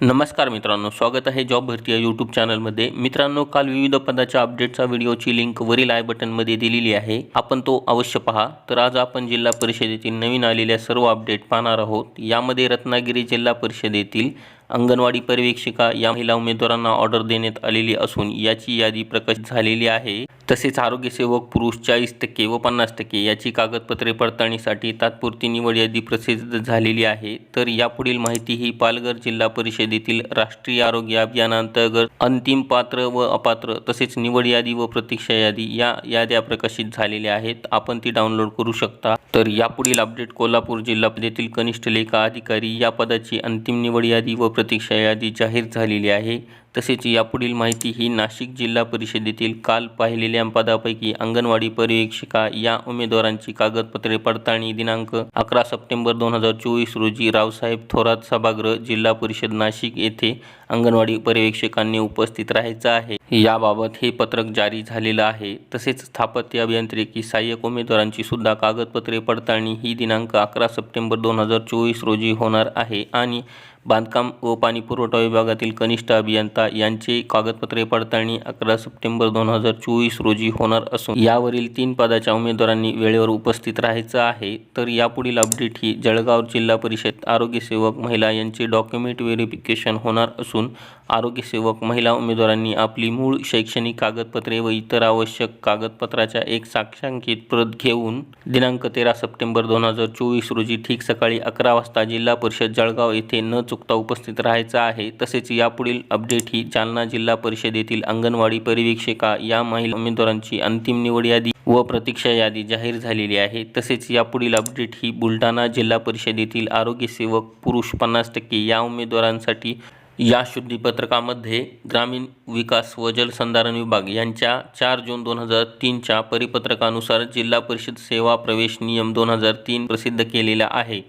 नमस्कार मित्रांनो स्वागत आहे जॉब भरती या यूट्यूब चॅनलमध्ये मित्रांनो काल विविध पदाच्या अपडेटचा व्हिडिओची लिंक वरील आय बटनमध्ये दिलेली आहे. आपण तो अवश्य पहा. तर आज आपण जिल्हा परिषदेतील नवीन आलेल्या सर्व अपडेट पाहणार आहोत. यामध्ये रत्नागिरी जिल्हा परिषदेतील अंगणवाडी पर्यवेक्षिका या महिला उमेदवारांना ऑर्डर देण्यात आलेली असून याची यादी प्रकाशित झालेली आहे. तसेच आरोग्यसेवक पुरुष चाळीस टक्के व पन्नास टक्के याची कागदपत्रे पडताळणीसाठी तात्पुरती निवड यादी प्रसिद्ध झालेली आहे. तर यापुढील माहिती ही पालघर जिल्हा परिषदेतील राष्ट्रीय आरोग्य अभियानांतर्गत अंतिम पात्र व अपात्र तसेच निवड यादी व प्रतीक्षा यादी या याद्या प्रकाशित झालेल्या आहेत. आपण ती डाउनलोड करू शकता. तर यापुढील अपडेट कोल्हापूर जिल्हा परिषदेतील कनिष्ठ लेखा अधिकारी या पदाची अंतिम निवड यादी व प्रतीक्षा यादी जाहीर झालेली आहे. तसेच यापुढील माहिती ही नाशिक जिल्हा परिषदेतील काल पाहिलेल्या पदापैकी अंगणवाडी पर्यवेक्षिका या उमेदवारांची कागदपत्रे पडताळणी दिनांक अकरा सप्टेंबर दोन हजार चोवीस रोजी रावसाहेब थोरात सभागृह जिल्हा परिषद नाशिक येथे अंगणवाडी पर्यवेक्षकांनी उपस्थित राहायचं आहे. याबाबत हे पत्रक जारी झालेलं आहे. तसेच स्थापत्य अभियांत्रिकी सहाय्यक उमेदवारांची सुद्धा कागदपत्रे पडताळणी ही दिनांक अकरा सप्टेंबर दोन हजार चोवीस रोजी होणार आहे. आणि बांधकाम व पाणी पुरवठा विभागातील कनिष्ठ अभियंता यांचे कागदपत्रे पडताळणी अकरा सप्टेंबर दोन हजार चोवीस रोजी होणार असून यावरील तीन पदाच्या उमेदवारांनी वेळेवर उपस्थित राहायचं आहे. तर यापुढील अपडेट ही जळगाव जिल्हा परिषद आरोग्यसेवक महिला यांचे डॉक्युमेंट व्हेरिफिकेशन होणार असून आरोग्यसेवक महिला उमेदवारांनी आपली मूळ शैक्षणिक कागदपत्रे व इतर आवश्यक कागदपत्राच्या एक साक्षांकित प्रत घेऊन दिनांक तेरा सप्टेंबर दोन हजार चोवीस रोजी ठीक सकाळी अकरा वाजता जिल्हा परिषद जळगाव येथे न चुकता उपस्थित राहायचं आहे. तसेच यापुढील अपडेट ही जालना जिल्हा परिषदेतील अंगणवाडी परिवीक्षिका या महिला उमेदवारांची अंतिम निवड यादी व प्रतीक्षा यादी जाहीर झालेली आहे. तसेच यापुढील अपडेट ही बुलढाणा जिल्हा परिषदेतील आरोग्यसेवक पुरुष पन्नास टक्के या उमेदवारांसाठी या शुद्धीपत्रकामध्ये ग्रामीण विकास व जलसंधारण विभाग यांच्या चार जून दोन हजार तीनच्या परिपत्रकानुसार जिल्हा परिषद सेवा प्रवेश नियम दोन हजार तीन प्रसिद्ध केलेला आहे.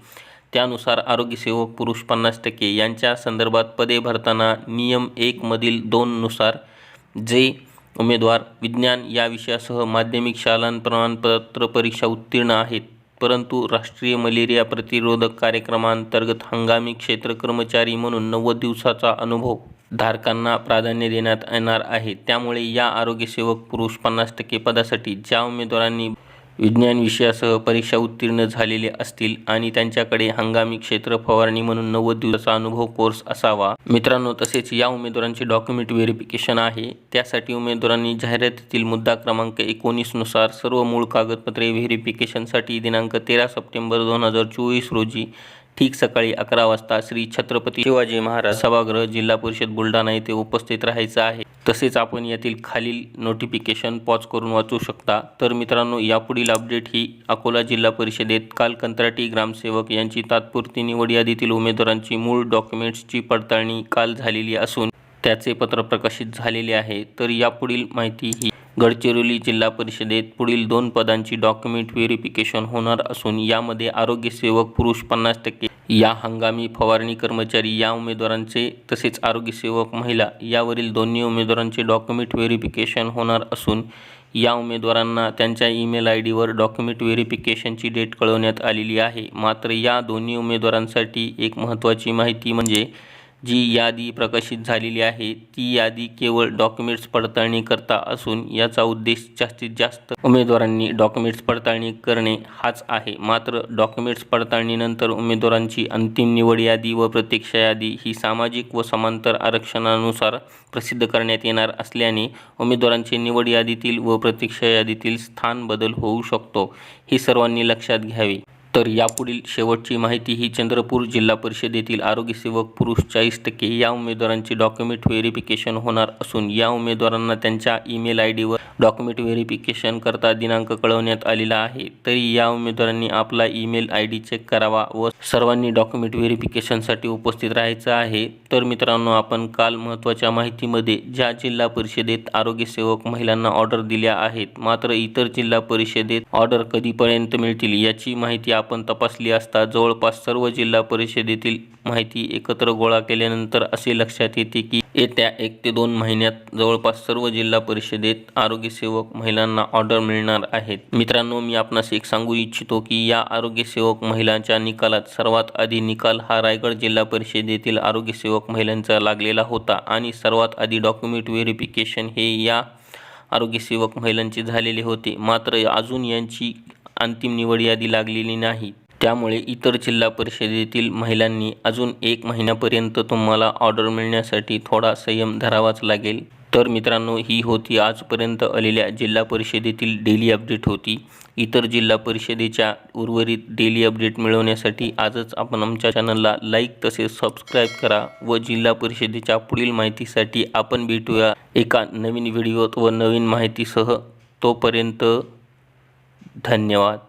त्यानुसार आरोग्यसेवक पुरुष पन्नास टक्के यांच्या संदर्भात पदे भरताना नियम एकमधील दोननुसार जे उमेदवार विज्ञान या विषयासह माध्यमिक शालांत प्रमाणपत्र परीक्षा उत्तीर्ण आहेत परंतु राष्ट्रीय मलेरिया प्रतिरोधक कार्यक्रमांतर्गत हंगामी क्षेत्र कर्मचारी म्हणून नव्वद दिवसाचा अनुभव धारकांना प्राधान्य देण्यात येणार आहे. त्यामुळे या आरोग्यसेवक पुरुष पन्नास टक्के पदासाठी ज्या उमेदवारांनी विज्ञान विषयासह परीक्षा उत्तीर्ण झालेले असतील आणि त्यांच्याकडे हंगामी क्षेत्र फवारणी म्हणून नव्वद दिवसाचा अनुभव कोर्स असावा. मित्रांनो तसेच या उमेदवारांचे डॉक्युमेंट व्हेरिफिकेशन आहे. त्यासाठी उमेदवारांनी जाहिरातीतील मुद्दा क्रमांक एकोणीसनुसार सर्व मूळ कागदपत्रे व्हेरिफिकेशनसाठी दिनांक तेरा सप्टेंबर दोन हजार चोवीस रोजी ठीक सकाळी अकरा वाजता श्री छत्रपती शिवाजी महाराज सभागृह जिल्हा परिषद बुलढाणा येथे उपस्थित राहायचं आहे. तसेच आपण यातील खालील नोटिफिकेशन पॉज करून वाचू शकता. तर मित्रांनो यापुढील अपडेट ही अकोला जिल्हा परिषदेत काल कंत्राटी ग्रामसेवक यांची तात्पुरती निवड यादीतील उमेदवारांची मूळ डॉक्युमेंट्सची पडताळणी काल झालेली असून त्याचे पत्र प्रकाशित झालेले आहे. तर यापुढील माहिती ही गडचिरोली जिल्हा परिषदेत पुढील दोन पदांची डॉक्युमेंट व्हेरिफिकेशन होणार असून यामध्ये आरोग्यसेवक पुरुष पन्नास टक्के या हंगामी फवारणी कर्मचारी या उमेदवारांचे तसेच आरोग्यसेवक महिला यावरील दोन्ही उमेदवारांचे डॉक्युमेंट व्हेरिफिकेशन होणार असून या उमेदवारांना त्यांच्या ईमेल आय डीवर डॉक्युमेंट व्हेरिफिकेशनची डेट कळवण्यात आलेली आहे. मात्र या दोन्ही उमेदवारांसाठी एक महत्त्वाची माहिती म्हणजे जी यादी प्रकाशित झालेली आहे ती यादी केवळ डॉक्युमेंट्स पडताळणी करता असून याचा उद्देश जास्तीत जास्त उमेदवारांनी डॉक्युमेंट्स पडताळणी करणे हाच आहे. मात्र डॉक्युमेंट्स पडताळणीनंतर उमेदवारांची अंतिम निवड यादी व प्रतीक्षा यादी ही सामाजिक व समांतर आरक्षणानुसार प्रसिद्ध करण्यात येणार असल्याने उमेदवारांचे निवड यादीतील व प्रतीक्षा यादीतील स्थान बदल होऊ शकतो. हे सर्वांनी लक्षात घ्यावे. तर यापुढील शेवटची माहिती ही चंद्रपूर जिल्हा परिषदेतील आरोग्यसेवक पुरुष चाळीस टक्के या उमेदवारांची डॉक्युमेंट व्हेरिफिकेशन होणार असून या उमेदवारांना त्यांच्या ईमेल आय डीवर डॉक्युमेंट व्हेरिफिकेशन करता दिनांक कळवण्यात आलेला आहे. तरी या उमेदवारांनी आपला ईमेल आय डी चेक करावा व सर्वांनी डॉक्युमेंट व्हेरिफिकेशनसाठी उपस्थित राहायचं आहे. तर मित्रांनो आपण काल महत्त्वाच्या माहितीमध्ये ज्या जिल्हा परिषदेत आरोग्यसेवक महिलांना ऑर्डर दिल्या आहेत मात्र इतर जिल्हा परिषदेत ऑर्डर कधीपर्यंत मिळतील याची माहिती आपण तपासली असता जवळपास सर्व जिल्हा परिषदेतील माहिती एकत्र गोळा केल्यानंतर असे लक्षात येते की येत्या एक ते दोन महिन्यात जवळपास सर्व जिल्हा परिषदेत आरोग्यसेवक महिलांना ऑर्डर मिळणार आहेत. मित्रांनो मी आपणास एक सांगू इच्छितो की या आरोग्यसेवक महिलांच्या निकालात सर्वात आधी निकाल हा रायगड जिल्हा परिषदेतील आरोग्यसेवक महिलांचा लागलेला होता आणि सर्वात आधी डॉक्युमेंट व्हेरिफिकेशन हे या आरोग्यसेवक महिलांचे झालेले होते. मात्र अजून यांची अंतिम निवड यादी लागलेली नाही. त्यामुळे इतर जिल्हा परिषदेतील महिलांनी अजून एक महिन्यापर्यंत तुम्हाला ऑर्डर मिळण्यासाठी थोडा संयम धरावाच लागेल. तर मित्रांनो ही होती आजपर्यंत आलेल्या जिल्हा परिषदेतील डेली अपडेट होती. इतर जिल्हा परिषदेच्या उर्वरित डेली अपडेट मिळवण्यासाठी आजच आपण आमच्या चॅनलला लाईक तसेच सबस्क्राईब करा व जिल्हा परिषदेच्या पुढील माहितीसाठी आपण भेटूया एका नवीन व्हिडिओत व नवीन माहितीसह. तोपर्यंत धन्यवाद.